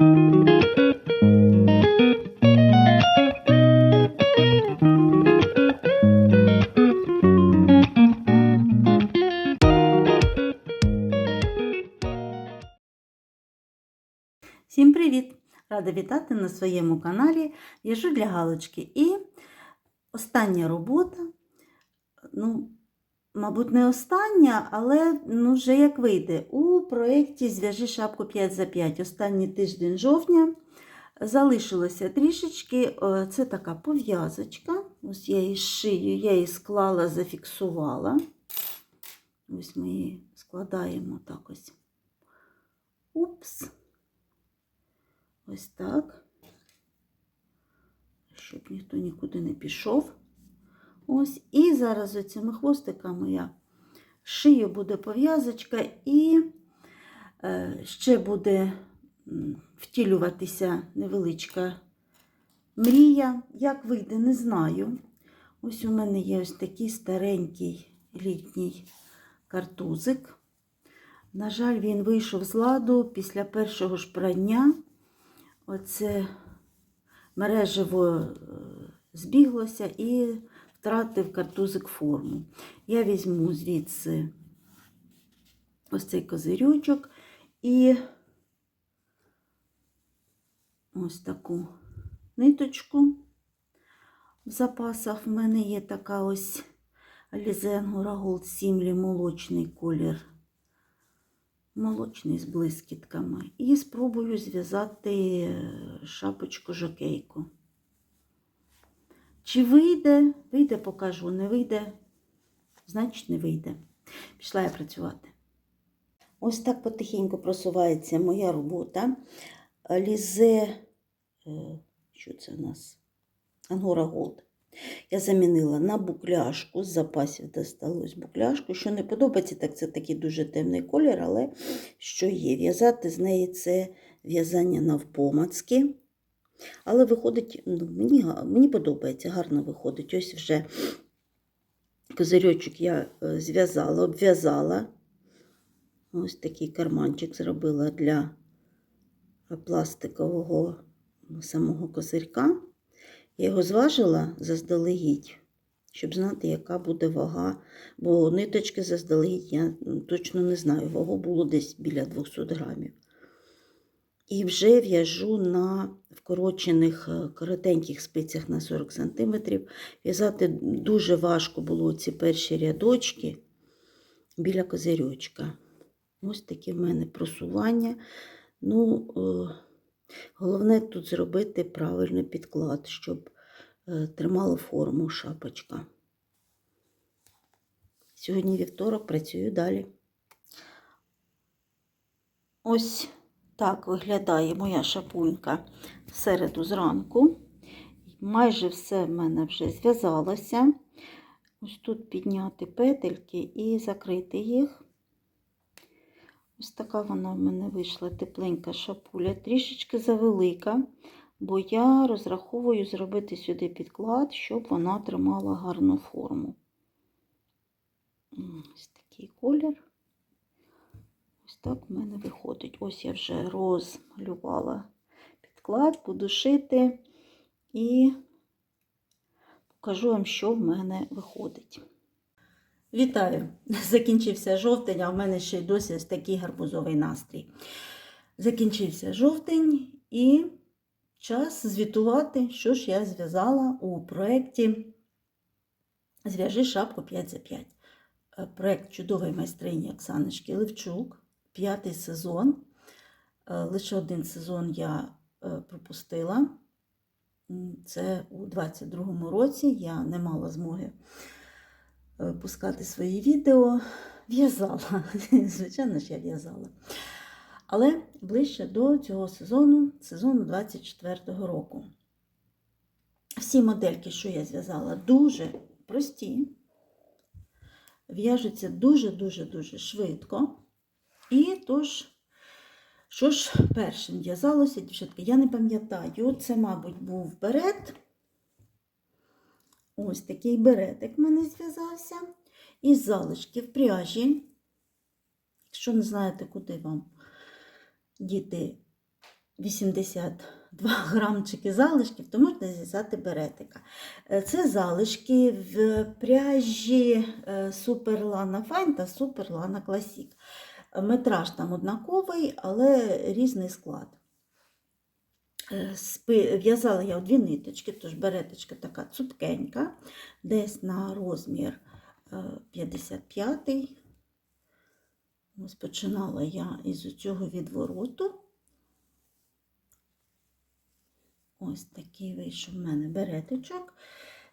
Всім привіт! Рада вітати на своєму каналі В'яжу для галочки. І остання робота, ну, мабуть, не остання, але ну, вже як вийде, у проєкті Зв'яжи шапку 5 за 5 останній тиждень жовтня. Залишилося трішечки, Е, це така пов'язочка. Ось я її шию, я її склала, зафіксувала. Ось ми її складаємо так ось. Упс. Ось так. Щоб ніхто нікуди не пішов. Ось. І зараз оцими хвостиками я шию буде пов'язочка і е, ще буде втілюватися невеличка мрія. Як вийде, не знаю. Ось у мене є ось такий старенький літній картузик. На жаль, він вийшов з ладу після першого ж прання. Оце мережево е, збіглося і втратив картузик форму. Я візьму звідси ось цей козирючок і ось таку ниточку в запасах. В мене є така ось Angora Gold Simli молочний колір молочний з блискітками. І спробую зв'язати шапочку жокейку. Чи вийде? Вийде, покажу, не вийде, значить не вийде. Пішла я працювати. Ось так потихеньку просувається моя робота. Лізе, е, що це у нас? Ангора Голд. Я замінила на букляшку, з запасів досталось букляшку. Що не подобається, так це такий дуже темний колір, але що є. В'язати з неї це в'язання навпомацьки. Але виходить, ну, мені, мені подобається, гарно виходить. Ось вже козирьочок я е, зв'язала, обв'язала. Ось такий карманчик зробила для пластикового самого козирька. Я його зважила заздалегідь, щоб знати, яка буде вага. Бо ниточки заздалегідь я точно не знаю. Вагу було десь біля 200 грамів. І вже в'яжу на вкорочених е, коротеньких спицях на 40 см. В'язати дуже важко було ці перші рядочки біля козирьочка. Ось таке в мене просування. Ну, е, Головне тут зробити правильний підклад, щоб е, тримала форму шапочка. Сьогодні вівторок працюю далі. Ось так виглядає моя шапунька в середу зранку. Майже все в мене вже зв'язалося. Ось тут підняти петельки і закрити їх. Ось така вона в мене вийшла тепленька шапуля, трішечки завелика, бо я розраховую зробити сюди підклад, щоб вона тримала гарну форму. Ось такий колір. Так в мене виходить. Ось я вже розмалювала підклад, буду і покажу вам, що в мене виходить. Вітаю! Закінчився жовтень, а в мене ще й досі ось такий гарбузовий настрій. Закінчився жовтень і час звітувати, що ж я зв'язала у проєкті Зв'яжи шапку 5 за 5. Е, Проєкт чудової майстрині Оксаночки Левчук, п'ятий сезон. Е, Лише один сезон я е, пропустила. Це у 22-му році я не мала змоги е, пускати свої відео. В'язала. Звичайно ж, я в'язала. Але ближче до цього сезону, сезону 24-го року. Всі модельки, що я зв'язала, дуже прості, в'яжуться дуже-дуже-дуже швидко. І тож, що ж першим в'язалося, дівчатки, я не пам'ятаю, це, мабуть, був берет. Ось такий беретик в мене зв'язався. Із залишків пряжі. Якщо не знаєте, куди вам діти 82 грамчики залишків, то можна зв'язати беретика. Е, Це залишки в пряжі е, Lana Fine та Lana Classic. Метраж там однаковий, але різний склад. Е, В'язала я дві ниточки, тож береточка така цупкенька, десь на розмір е, 55. Ось починала я із цього відвороту. Ось такий вийшов в мене береточок.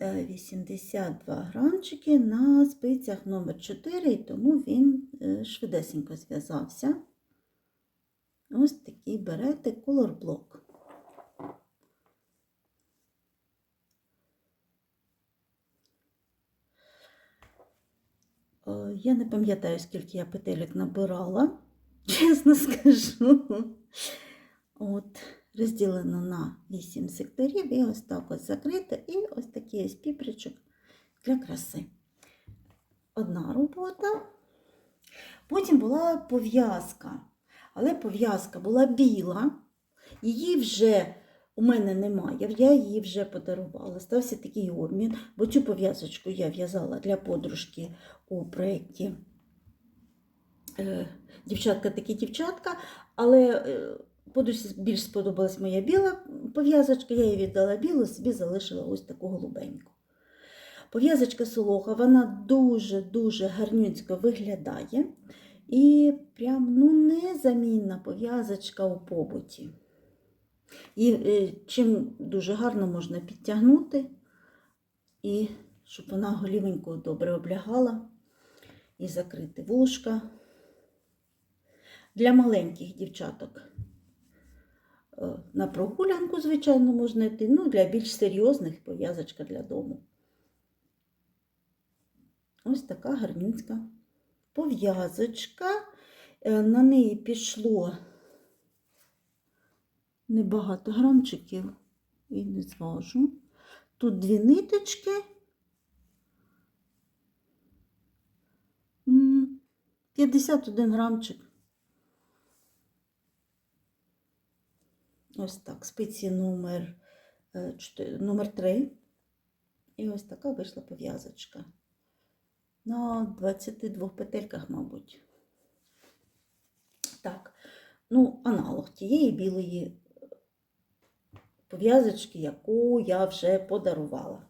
Е, 82 грамчики на спицях номер 4, і тому він е, швидесенько зв'язався. Ось такий Color Block. Е, Я не пам'ятаю, скільки я петелек набирала, чесно скажу. От, розділено на 8 секторів. І ось так ось закрито, і ось такий ось піпричок для краси. Одна робота. Потім була пов'язка, але пов'язка була біла, її вже у мене немає, я її вже подарувала. Стався такий обмін, бо цю пов'язочку я в'язала для подружки у проєкті. Е, Дівчатка такі дівчатка, але е, більш сподобалась моя біла пов'язочка, я їй віддала білу, собі залишила ось таку голубеньку. Пов'язочка солоха, вона дуже-дуже гарнюцько виглядає. І прям ну, незамінна пов'язочка у побуті. І е, чим дуже гарно можна підтягнути, і щоб вона голівенько добре облягала і закрити вушка. Для маленьких дівчаток на прогулянку, звичайно, можна йти. Ну, для більш серйозних пов'язочка для дому. Ось така гарнюцька пов'язочка. Е, На неї пішло небагато грамчиків і не зважу. Тут дві ниточки. М, 51 грамчик. Ось так, спиці номер, е, номер 3. І ось така вийшла пов'язочка. На 22 петельках, мабуть. Так, ну, аналог тієї білої пов'язочки, яку я вже подарувала.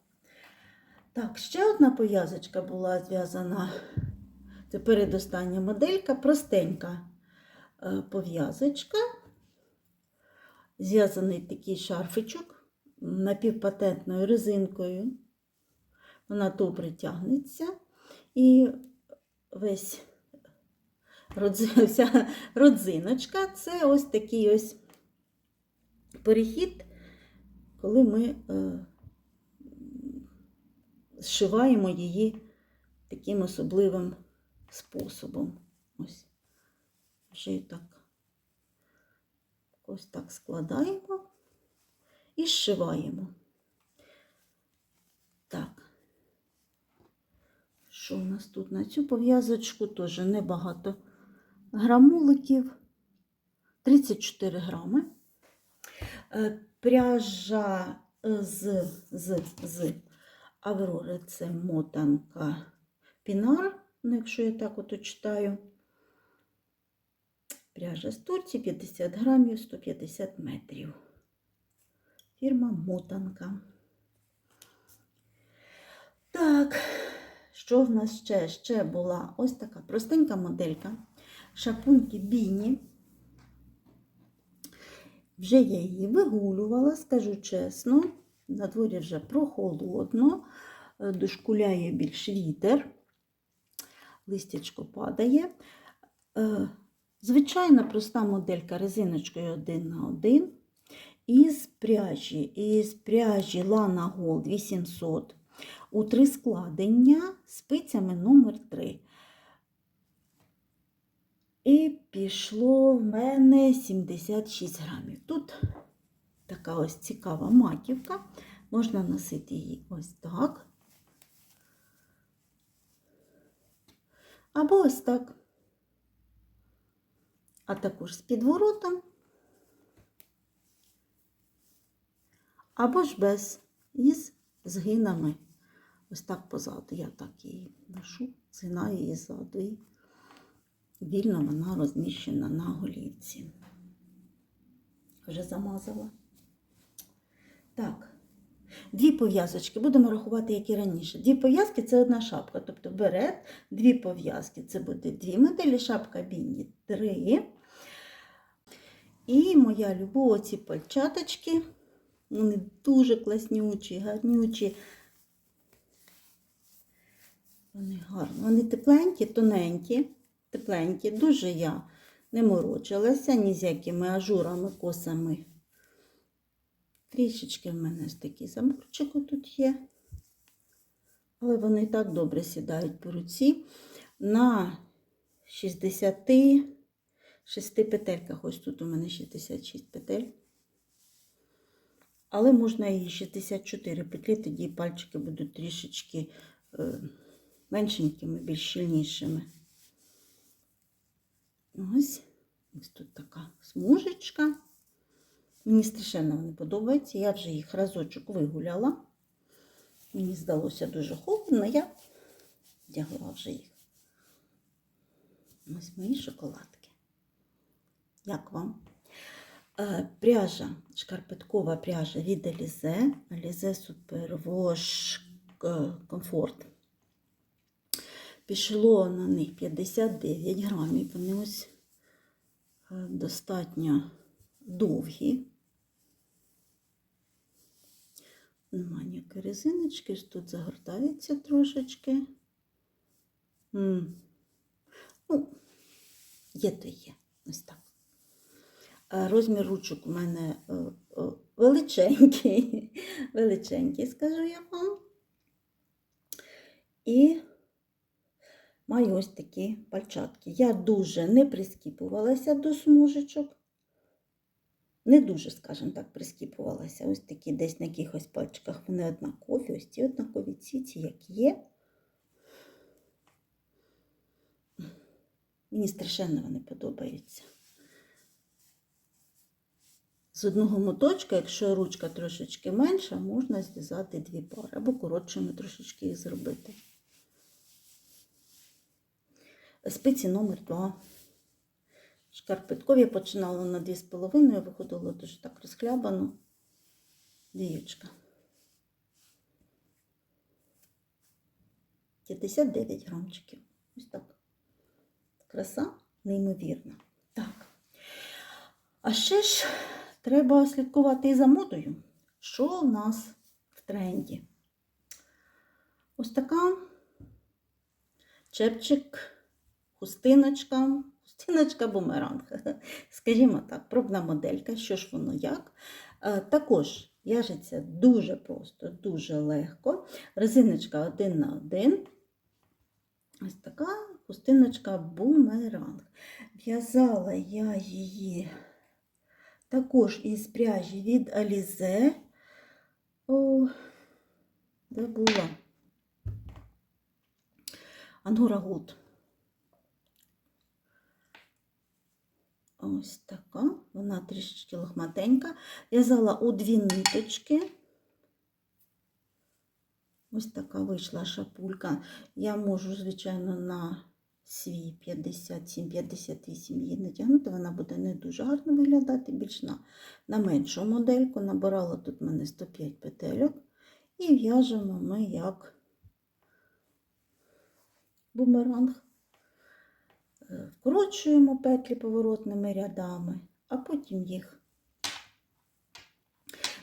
Так, ще одна пов'язочка була зв'язана. Це передостання моделька, простенька е, пов'язочка. Зв'язаний такий шарфичок напівпатентною резинкою. Вона добре тягнеться. І весь вся родзиночка це ось такий ось перехід, коли ми е, зшиваємо її таким особливим способом. Ось вже і так. Ось так складаємо і зшиваємо. Так. Що у нас тут на цю пов'язочку? Теж небагато грамуликів. 34 грами. Е, Пряжа е, з, з, з Аврори це мотанка Пінар, ну, якщо я так от читаю. Пряжа з Турції 50 грамів, 150 метрів. Фірма Мотанка. Так, що в нас ще? Ще була ось така простенька моделька. Шапуньки Біні. Вже я її вигулювала, скажу чесно. На дворі вже прохолодно, е, дошкуляє більш вітер, листячко падає. Звичайна проста моделька резиночкою один на один. Із пряжі, із пряжі Lana Gold 800 у три складення спицями номер 3. І пішло в мене 76 грамів. Тут така ось цікава маківка. Можна носити її ось так. Або ось так. А також з підворотом. або ж без, із згинами. Ось так позаду. Я так її ношу, згинаю її ззаду. І вільно вона розміщена на голівці. Вже замазала. Так. Дві пов'язочки, будемо рахувати, як і раніше. Дві пов'язки це одна шапка. Тобто берет, дві пов'язки це буде дві моделі, шапка біні три. І моя любов, оці пальчаточки. Вони дуже класнючі, гарнючі. Вони гарні. Вони тепленькі, тоненькі, тепленькі. Дуже я не морочилася ні з якими ажурами, косами. Трішечки в мене такий заморчик тут є. Але вони і так добре сідають по руці. На 66 петельках. Ось тут у мене 66 петель. Але можна і 64 петлі, тоді пальчики будуть трішечки е, меншенькими, більш щільнішими. Ось, ось тут така смужечка. Мені страшенно вони подобаються. Я вже їх разочок вигуляла. Мені здалося дуже холодно, я вдягла вже їх. Ось мої шоколадки. Як вам? Е, Пряжа, шкарпеткова пряжа від Alize, Alize Super Wash е, Comfort. Пішло на них 59 грамів. Вони ось е, достатньо довгі. Нема ніякої резиночки, тут загортається трошечки. Ну, є то є. Ось так. А Розмір ручок у мене е, е, величенький, величенький, скажу я вам. І маю ось такі пальчатки. Я дуже не прискіпувалася до смужечок. Не дуже, скажімо так, прискіпувалася. Ось такі десь на якихось пальчиках вони однакові, ось ці однакові, ці, ці як є. Мені страшенно вони подобаються. З одного моточка, якщо ручка трошечки менша, можна зв'язати дві пари, або коротшими трошечки їх зробити. Спиці номер 2. Шкарпеткові починала на 2,5, виходило дуже так розхлябано. Діючка. 59 грамчиків. Ось так. Краса неймовірна. Так. А ще ж треба слідкувати і за модою. Що у нас в тренді? Ось така чепчик, хустиночка, хустиночка бумеранг. Скажімо так, пробна моделька, що ж воно як. Е, Також в'яжеться дуже просто, дуже легко. Резиночка один на один. Ось така хустиночка бумеранг. В'язала я її також із пряжі від Alize. О, де була? Ангора Голд. Ось така. Вона трішечки лохматенька. В'язала у дві ниточки. Ось така вийшла шапулька. Я можу, звичайно, на свій 57-58 її натягнути. Вона буде не дуже гарно виглядати, більш на, на меншу модельку. Набирала тут в мене 105 петельок. І в'яжемо ми як бумеранг. Е, Вкорочуємо петлі поворотними рядами, а потім їх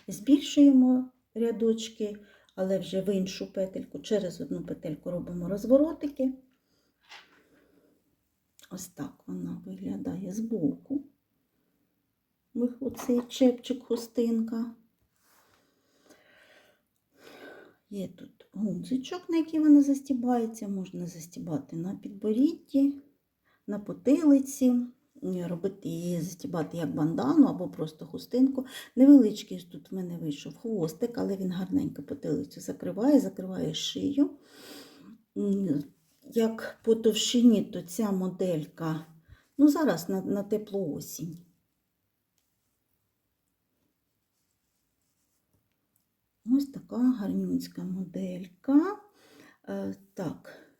збільшуємо рядочки, але вже в іншу петельку. Через одну петельку робимо розворотики. Ось так вона виглядає збоку. Оцей чепчик хустинка. Є тут гудзичок, на який вона застібається. Можна застібати на підборідді, на потилиці, робити її застібати як бандану або просто хустинку. Невеличкий тут в мене вийшов хвостик, але він гарненько потилицю закриває, закриває шию. Як по товщині, то ця моделька, ну зараз на, на теплу осінь. Ось така гарнюнська моделька. Е, так.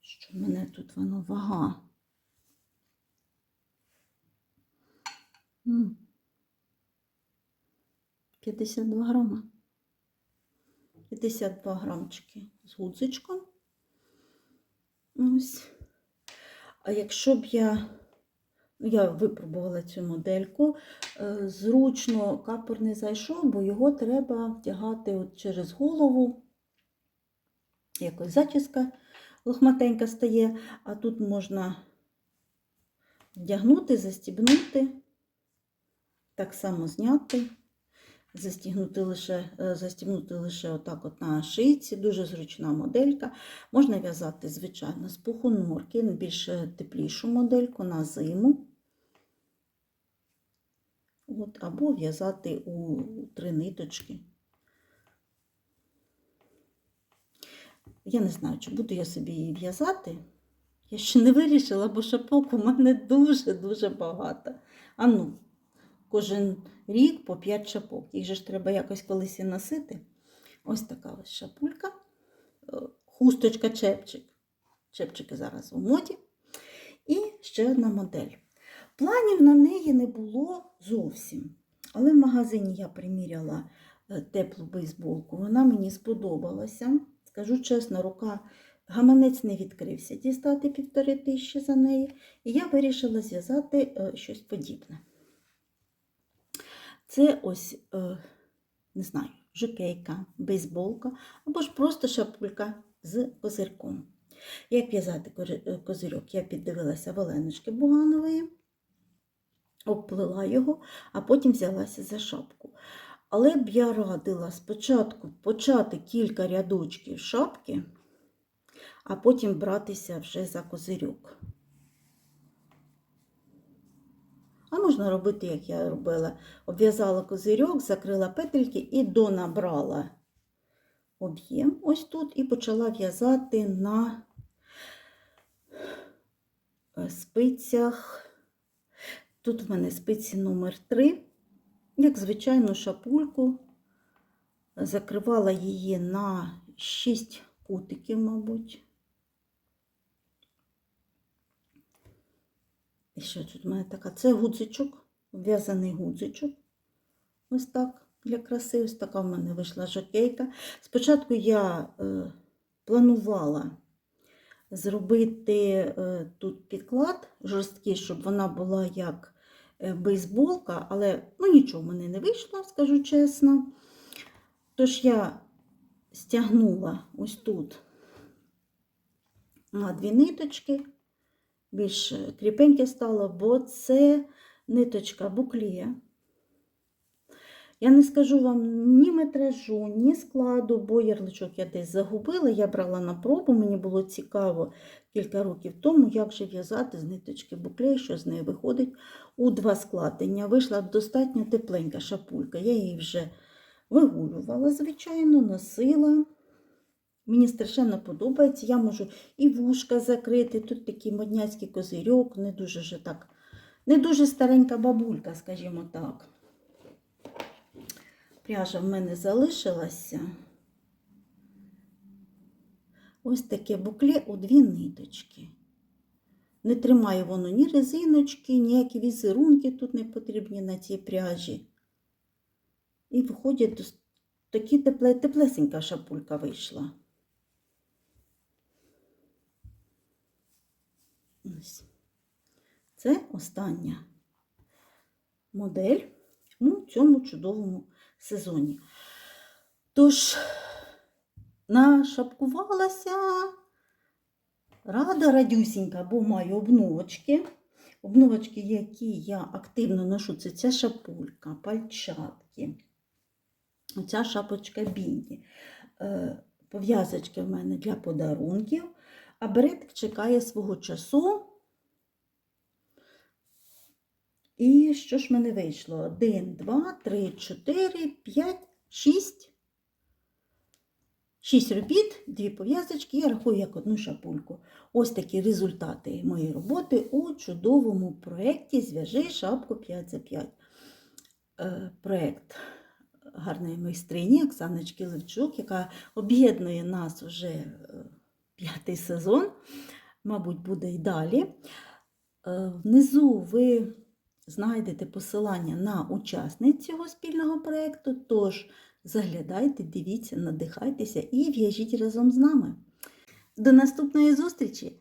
Що в мене тут воно вага? М. 52 грама. 52 грамчики з гудзичком. Ось. А якщо б я, ну, я випробувала цю модельку, е, зручно капор не зайшов, бо його треба втягати от через голову. Якось зачіска лохматенька стає, а тут можна вдягнути, застібнути, так само зняти. Застігнути лише, е, застігнути лише отак от на шийці, дуже зручна моделька. Можна в'язати, звичайно, з пуху норки, більш теплішу модельку на зиму. От, або в'язати у три ниточки. Я не знаю, чи буду я собі її в'язати. Я ще не вирішила, бо шапок у мене дуже-дуже багато. А ну, кожен рік по 5 шапок. Їх же ж треба якось колись і носити. Ось така ось шапулька. Е, Хусточка чепчик. Чепчики зараз у моді. І ще одна модель. Планів на неї не було зовсім. Але в магазині я приміряла е, теплу бейсболку. Вона мені сподобалася. Скажу чесно, рука гаманець не відкрився дістати півтори тисячі за неї. І я вирішила зв'язати е, щось подібне. Це ось, е, не знаю, жокейка, бейсболка або ж просто шапулька з козирком. Як в'язати е, козирьок, я піддивилася в Буганової, обплила його, а потім взялася за шапку. Але б я радила спочатку почати кілька рядочків шапки, а потім братися вже за козирьок. А можна робити, як я робила. Обв'язала козирьок, закрила петельки і донабрала об'єм ось тут і почала в'язати на спицях. Тут в мене спиці номер 3 як звичайну шапульку. Закривала її на 6 кутиків, мабуть. І що тут мене така? Це гудзичок, в'язаний гудзичок. Ось так для краси. Ось така в мене вийшла жакейка. Спочатку я е, планувала зробити е, тут підклад жорсткий, щоб вона була як е, бейсболка, але ну, нічого в мене не вийшло, скажу чесно. Тож я стягнула ось тут на дві ниточки більш кріпеньке стало, бо це ниточка буклія. Я не скажу вам ні метражу, ні складу, бо ярличок я десь загубила. Я брала на пробу, мені було цікаво кілька років тому, як же в'язати з ниточки буклея, що з неї виходить у два складення. Вийшла достатньо тепленька шапулька. Я її вже вигулювала, звичайно, носила. Мені страшенно подобається. Я можу і вушка закрити. Тут такий модняцький козирьок, не дуже же так, не дуже старенька бабулька, скажімо так. Пряжа в мене залишилася. Ось таке букле у дві ниточки. Не тримає воно ні резиночки, ніякі візерунки тут не потрібні на цій пряжі. І виходить, такі тепле, теплесенька шапулька вийшла. Ось. Це остання модель у цьому чудовому сезоні. Тож, нашапкувалася рада радюсінька, бо маю обновочки. Обновочки, які я активно ношу, це ця шапулька, пальчатки, оця шапочка бінді. Е, Пов'язочки в мене для подарунків. А беретик чекає свого часу. І що ж мене вийшло? 1, 2, 3, 4, 5, 6. 6 робіт, дві пов'язочки, я рахую як одну шапульку. Ось такі результати моєї роботи у чудовому проєкті Зв'яжи шапку 5 за 5. Е, Проєкт гарної майстрині Оксаночки Левчук, яка об'єднує нас вже е, п'ятий сезон, мабуть, буде і далі. Е, Внизу ви знайдете посилання на учасниць цього спільного проєкту, тож заглядайте, дивіться, надихайтеся і в'яжіть разом з нами. До наступної зустрічі!